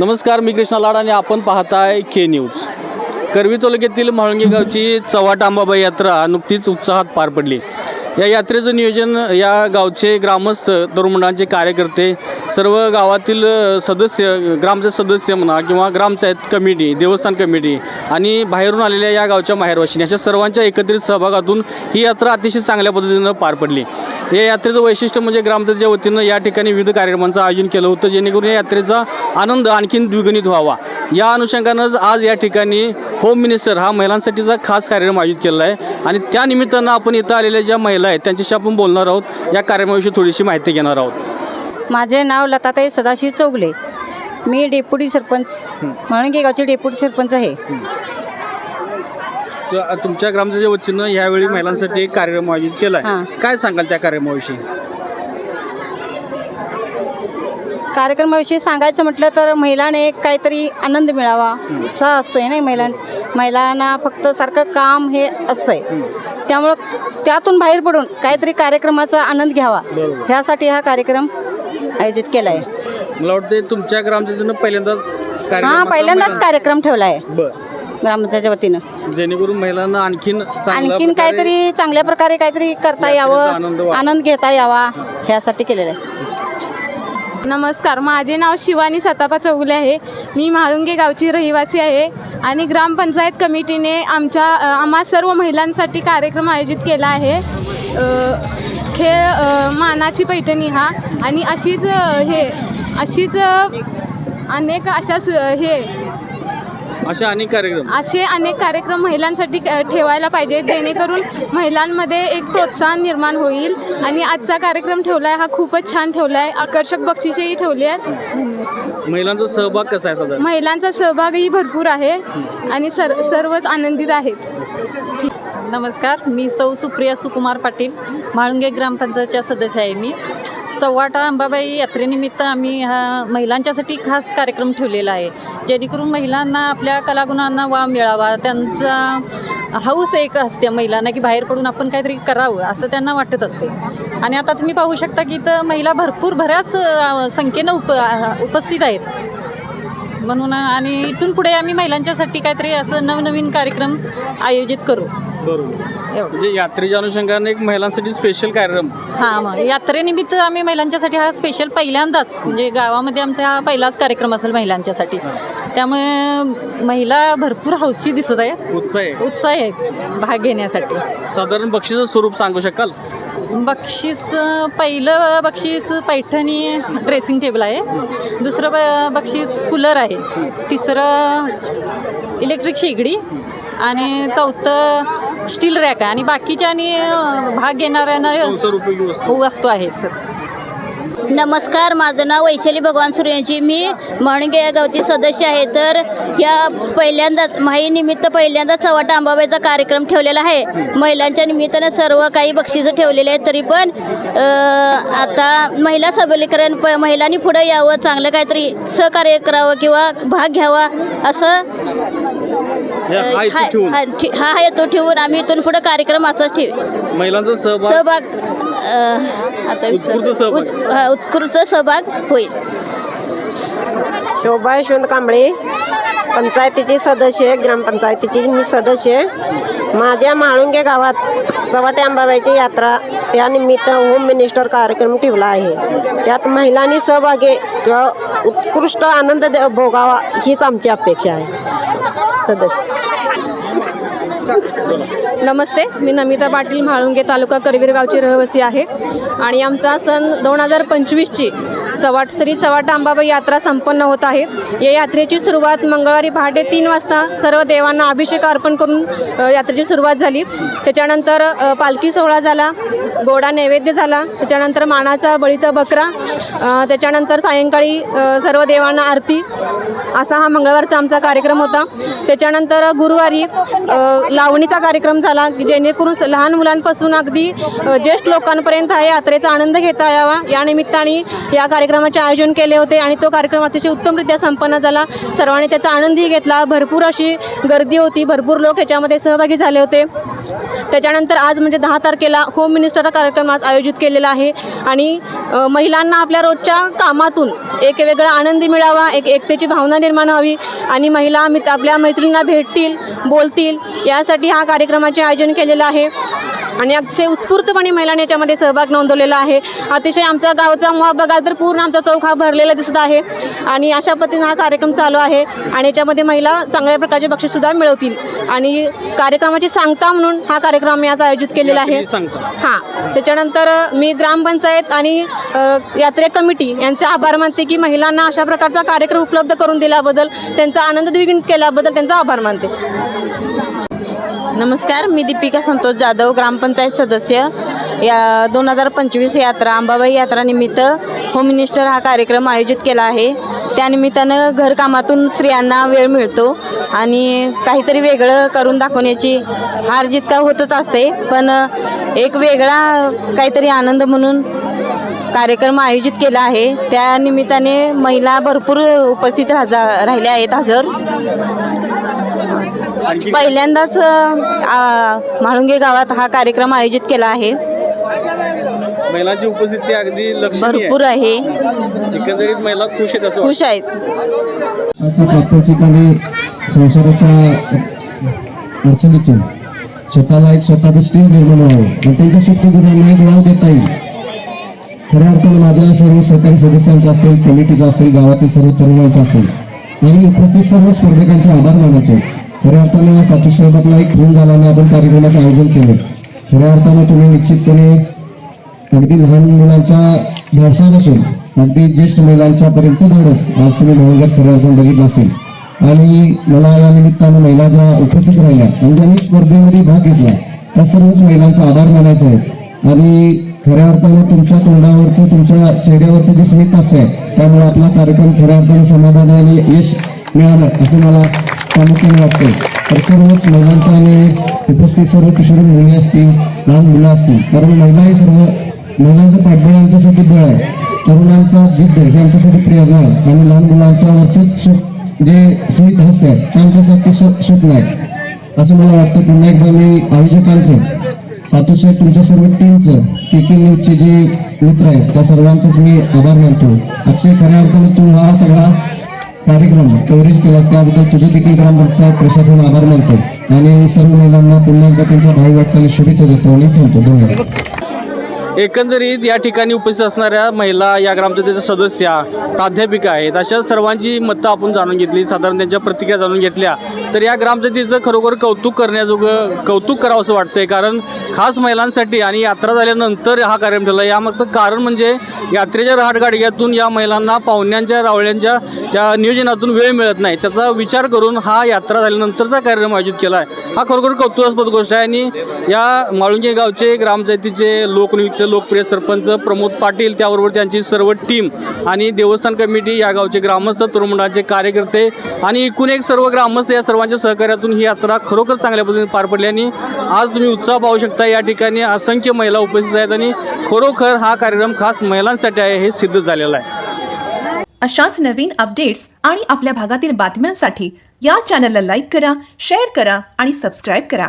नमस्कार मी कृष्णा लाड आणि आपण पाहताय के न्यूज करवी तालुक्यातील म्हाळुंगे गावची चव्हाट आंबाबाई यात्रा नुकतीच उत्साहात पार पडली. या यात्रेचं नियोजन या गावचे ग्रामस्थ तरुण मंडळांचे कार्यकर्ते सर्व गावातील सदस्य ग्रामचे सदस्य म्हणा किंवा ग्रामपंचायत कमिटी देवस्थान कमिटी आणि बाहेरून आलेल्या या गावच्या माहेरवाशिनी अशा सर्वांच्या एकत्रित सहभागातून ही यात्रा अतिशय चांगल्या पद्धतीनं पार पडली. या यात्रेचं वैशिष्ट्य म्हणजे ग्रामपंचायतच्या वतीनं या ठिकाणी विविध कार्यक्रमांचं आयोजन केलं होतं जेणेकरून या यात्रेचा आनंद आणखीन द्विगुणित व्हावा. या अनुषंगानंच आज या ठिकाणी होम मिनिस्टर हा महिलांसाठीचा खास कार्यक्रम आयोजित केलेला आहे आणि त्या निमित्तानं आपण इथं आलेल्या ज्या महिला आहेत त्यांच्याशी आपण बोलणार आहोत या कार्यक्रमाविषयी थोडीशी माहिती घेणार आहोत. माझे नाव लताताई सदाशिव चौगले. मी डेप्युटी सरपंच. म्हणून गावचे डेप्युटी सरपंच आहे. तर तुमच्या ग्रामपंचायतच्या वतीनं यावेळी महिलांसाठी एक कार्यक्रम आयोजित केला. आहे. काय सांगाल त्या कार्यक्रमाविषयी? कार्यक्रमाविषयी सांगायचं म्हटलं तर महिलाने काहीतरी आनंद मिळावा. उत्साह असतोय नाही महिलांच महिलांना फक्त सारखं काम हे असतंय. त्यामुळं त्यातून बाहेर पडून काहीतरी कार्यक्रमाचा आनंद घ्यावा. ह्यासाठी हा कार्यक्रम आयोजित केला आहे मला वाटतं तुमच्या ग्रामपंचायतीनं पहिल्यांदाच कार्यक्रम हां असा पहिल्यांदाच महिलां- कार्यक्रम ठेवला आहे बरं. ग्रामपंचायतच्या वतीनं. जेणेकरून महिलांना आणखीन चांगल्या आणखीन प्रकारे काहीतरी चांगल्या प्रकारे काहीतरी करता यात्रेचा आनंद यावं. आनंद घेता यावा ह्यासाठी केलेलं आहे. नमस्कार माझे नाव शिवानी सतापा चौगले आहे. मी म्हाळुंगे गावची रहिवासी आहे आणि ग्रामपंचायत कमिटीने आमच्या अ, आम्हा सर्व महिलांसाठी कार्यक्रम आयोजित केला आहे. अ, खेळ अ, मानाची पैठणी हा. आणि अशीच हे अशीच अनेक अशाच हे अशा अनेक कार्यक्रम. असे अनेक कार्यक्रम महिलांसाठी ठेवायला पाहिजे जेणेकरून महिलांमध्ये एक प्रोत्साहन निर्माण होईल. आणि आजचा कार्यक्रम ठेवला आहे हा खूपच छान ठेवला आहे आकर्षक बक्षिसेही ठेवली आहेत. महिलांचा सहभाग कसा आहे साधारण? महिलांचा सहभागही भरपूर आहे आणि सर सर्वच आनंदित आहेत. नमस्कार मी सौ सुप्रिया सुकुमार पाटील. म्हाळुंगे ग्रामपंचायतच्या सदस्य आहे मी. चव्हाटा अंबाबाई यात्रेनिमित्त आम्ही हा महिलांच्यासाठी खास कार्यक्रम ठेवलेला आहे. जेणेकरून महिलांना आपल्या कलागुणांना वाव मिळावा. त्यांचा हौस एक असते महिलांना की बाहेर पडून आपण काहीतरी करावं असं त्यांना वाटत असते. आणि आता तुम्ही पाहू शकता की इथं महिला भरपूर बऱ्याच संख्येनं उप उपस्थित आहेत. म्हणून आणि इथून पुढे आम्ही महिलांच्यासाठी काहीतरी असं नवनवीन कार्यक्रम आयोजित करू. बरोबर. एवढं. म्हणजे यात्रेच्या अनुषंगाने एक महिलांसाठी स्पेशल कार्यक्रम. हां मग यात्रेनिमित्त आम्ही महिलांच्यासाठी हा स्पेशल पहिल्यांदाच म्हणजे गावामध्ये आमचा हा पहिलाच कार्यक्रम असेल महिलांच्यासाठी. त्यामुळे महिला भरपूर हौशी दिसत आहे. उत्साह आहे. उत्साही आहेत भाग घेण्यासाठी. साधारण बक्षीचं स्वरूप सांगू शकाल? बक्षीस अं, पहिलं बक्षीस पैठणी ड्रेसिंग टेबल आहे. दुसरं ब बक्षीस कूलर आहे. तिसरं इलेक्ट्रिक शेगडी. आणि चौथं स्टील रॅक आहे. आणि बाकीच्या आणि भाग घेणाऱ्यांना वस्तू. आहेतच. नमस्कार माझं नाव वैशाली भगवान सूर्यांची मी म्हणगे या गावची सदस्य आहे. तर या पहिल्यांदाच माहीनिमित्त पहिल्यांदा चव्हाटा अंबाबाईचा कार्यक्रम ठेवलेला आहे. महिलांच्या निमित्तानं सर्व काही बक्षिसं ठेवलेले आहेत. तरी पण आता महिला सबलीकरण प महिलांनी पुढं यावं चांगलं काहीतरी सहकार्य करावं किंवा भाग घ्यावा असं हे हा इथे ठेवून हा ठे- हा हेतू ठेवून आम्ही इथून पुढे कार्यक्रम असंच ठेव महिलांचा सहभाग सहभाग अ, आता विसरले. उत्स्फूर्त सहभाग. उत्- हा, उत्स्फूर्त सहभाग होईल शोभा यशवंत कांबळे पंचायतीची सदस्य ग्रामपंचायतीची मी सदस्य आहे. माझ्या म्हाळुंगे गावात चव्हाटे अंबाबाईची यात्रा त्यानिमित्त होम मिनिस्टर कार्यक्रम ठेवला आहे त्यात महिलांनी सहभागी किंवा उत्कृष्ट आनंद दे- भोगावा हीच आमची अपेक्षा आहे सदस्य. नमस्ते मी नमिता पाटील म्हाळुंगे तालुका करवीर गावची रहिवासी आहे. आणि आमचा सण दोन हजार पंचवीसची चवाट श्री चवाट अंबाबाई यात्रा संपन्न होत आहे. या यात्रेची सुरुवात मंगळवारी पहाटे तीन वाजता सर्व देवांना अभिषेक अर्पण करून यात्रेची सुरुवात झाली. त्याच्यानंतर पालखी सोहळा झाला. गोडा नैवेद्य झाला त्याच्यानंतर मानाचा बळीचा बकरा त्याच्यानंतर सायंकाळी सर्व देवांना आरती असा हा मंगळवारचा आमचा कार्यक्रम होता. त्याच्यानंतर गुरुवारी लावणीचा कार्यक्रम झाला की जेणेकरून लहान मुलांपासून अगदी ज्येष्ठ लोकांपर्यंत हा यात्रेचा आनंद घेता यावा. या निमित्ताने या कार्यक्रमाचे आयोजन केले होते आणि तो कार्यक्रम अतिशय उत्तमरित्या संपन्न झाला. सर्वांनी त्याचा आनंदही घेतला. भरपूर अशी गर्दी होती. भरपूर लोक ह्याच्यामध्ये सहभागी झाले होते. त्याच्यानंतर आज म्हणजे दहा तारखेला होम मिनिस्टरचा कार्यक्रम आज आयोजित केलेला आहे. आणि महिलांना आपल्या रोजच्या कामातून एक वेगळा आनंदी मिळावा एक एकतेची भावना निर्माण व्हावी आणि महिला मित आपल्या मैत्रिणींना भेटतील बोलतील यासाठी हा कार्यक्रमाचे आयोजन केलेलं आहे. आणि अतिशय उत्स्फूर्तपणे महिलांनी याच्यामध्ये सहभाग नोंदवलेला आहे. अतिशय आमचा गावचा मुहा बघाल तर पूर्ण आमचा चौक हा भरलेला दिसत आहे. आणि अशा पद्धतीने हा कार्यक्रम चालू आहे. आणि याच्यामध्ये महिला चांगल्या प्रकारचे बक्षीससुद्धा मिळवतील. आणि कार्यक्रमाची सांगता म्हणून हा कार्यक्रम आम्ही आज आयोजित केलेला आहे. हां. त्याच्यानंतर मी ग्रामपंचायत आणि यात्रे कमिटी यांचे आभार मानते की महिलांना अशा प्रकारचा कार्यक्रम उपलब्ध करून दिल्याबद्दल त्यांचा आनंद द्विगुणित केल्याबद्दल त्यांचा आभार मानते. नमस्कार मी दीपिका संतोष जाधव ग्रामपंचायत सदस्य. या दोन हजार पंचवीस यात्रा अंबाबाई यात्रानिमित्त होम मिनिस्टर हा कार्यक्रम आयोजित केला आहे. त्यानिमित्तानं घरकामातून स्त्रियांना वेळ मिळतो आणि काहीतरी वेगळं करून दाखवण्याची हार जितका होतच असते पण एक वेगळा काहीतरी आनंद म्हणून कार्यक्रम आयोजित केला आहे. त्या निमित्ताने महिला भरपूर उपस्थित राहा राहिल्या आहेत हजर. पहिल्यांदाच म्हाळुंगे गावात हा कार्यक्रम आयोजित केला आहे. महिलांची उपस्थिती अगदी लक्षणीय. भरपूर आहे. एकंदरीत महिला खुश आहेत असं खुश आहेत. संसाराच्या अडचणीतून स्वतःला एक स्वतःचं स्टील निर्माण व्हावं. आणि त्यांच्या शक्ती गुणांना एक वाव देता येईल. खऱ्या अर्थानं माझ्या सर्व सहकारी सदस्यांचा असेल कमिटीचा असेल गावातील सर्व तरुणांचा असेल आणि उपस्थित सर्व स्पर्धकांचे आभार मानायचे खऱ्या अर्थानं या सातू साहेबातला एक खून झाल्याने आपण कार्यक्रमाचं आयोजन केले. खऱ्या अर्थानं तुम्ही निश्चितपणे अगदी लहान मुलांच्या धाडसापासून अगदी ज्येष्ठ महिलांच्या पर्यंत धाडस आज तुम्ही भवंगात खऱ्या अर्थानं बघितलं असेल. आणि मला या निमित्तानं महिला ज्या उपस्थित राहिल्या म्हणजे मी स्पर्धेमध्ये भाग घेतला त्या सर्वच महिलांचा आभार मानायचा आहे. आणि खऱ्या अर्थानं तुमच्या तोंडावरचं तुमच्या चेहऱ्यावरचं जे स्मित हास्य आहे त्यामुळे आपला कार्यक्रम खऱ्या अर्थानं समाधानी आणि यश मिळालं असं मला प्रामुख्याने वाटते. तर सर्वच महिलांचा आणि उपस्थित सर्व किशोरी मुली असतील लहान मुलं असतील कारण महिला हे सर्व महिलांचं पाठबळ आमच्यासाठी बळ आहे. तरुणांचा जिद्द हे आमच्यासाठी प्रेरणा आहे. आणि लहान मुलांच्या वरचे जे स्मित हास्य आहे ते आमच्यासाठी स्व- स्वप्न आहे. असं मला वाटतं. पुन्हा एकदा मी आयोजकांचं सातोशे तुमच्या सर्व टीमचं के के न्यूजचे जे मित्र आहेत त्या सर्वांचंच मी आभार मानतो. अक्षय खऱ्या अर्थानं तू हा सगळा कार्यक्रम कव्हरेज केलास त्याबद्दल तुझे देखील ग्रामपंचायत प्रशासन आभार मानतो. आणि सर्व महिलांना पुन्हा एकदा त्यांच्या भाई वाटचाली शुभेच्छा देतो आणि ठेवतो. धन्यवाद. एकंदरीत या ठिकाणी उपस्थित असणाऱ्या महिला या ग्रामपंचायतीच्या सदस्या प्राध्यापिका आहेत. अशा सर्वांची मतं आपण जाणून घेतली साधारण त्यांच्या प्रतिक्रिया जाणून घेतल्या. तर या ग्रामपंचायतीचं खरोखर कौतुक करण्याजोगं कौतुक करावं असं वाटतंय. कारण खास महिलांसाठी आणि यात्रा झाल्यानंतर हा कार्यक्रम ठरला. यामागचं कारण म्हणजे यात्रेच्या रहाटगाडग्यातून या महिलांना पाहुण्यांच्या रावळ्यांच्या त्या नियोजनातून वेळ मिळत नाही. त्याचा विचार करून हा यात्रा झाल्यानंतरचा कार्यक्रम आयोजित केला आहे हा खरोखर कौतुकास्पद गोष्ट आहे आणि या माळुंगे गावचे ग्रामपंचायतीचे लोकनियुक्त लोकप्रिय सरपंच प्रमोद पाटील त्याबरोबर त्यांची सर्व टीम आणि देवस्थान कमिटी या गावचे ग्रामस्थ तरुणांचे कार्यकर्ते आणि एकूण एक सर्व ग्रामस्थ या सर्वांच्या सहकार्यातून ही यात्रा खरोखर चांगल्या पद्धतीने पार पडली आणि आज तुम्ही उत्साह पाहू शकता या ठिकाणी असंख्य महिला उपस्थित आहेत आणि खरोखर हा कार्यक्रम खास महिलांसाठी आहे हे सिद्ध झालेलं आहे. अशाच नवीन अपडेट्स आणि आपल्या भागातील बातम्यांसाठी या चॅनलला लाईक करा शेअर करा आणि सबस्क्राईब करा.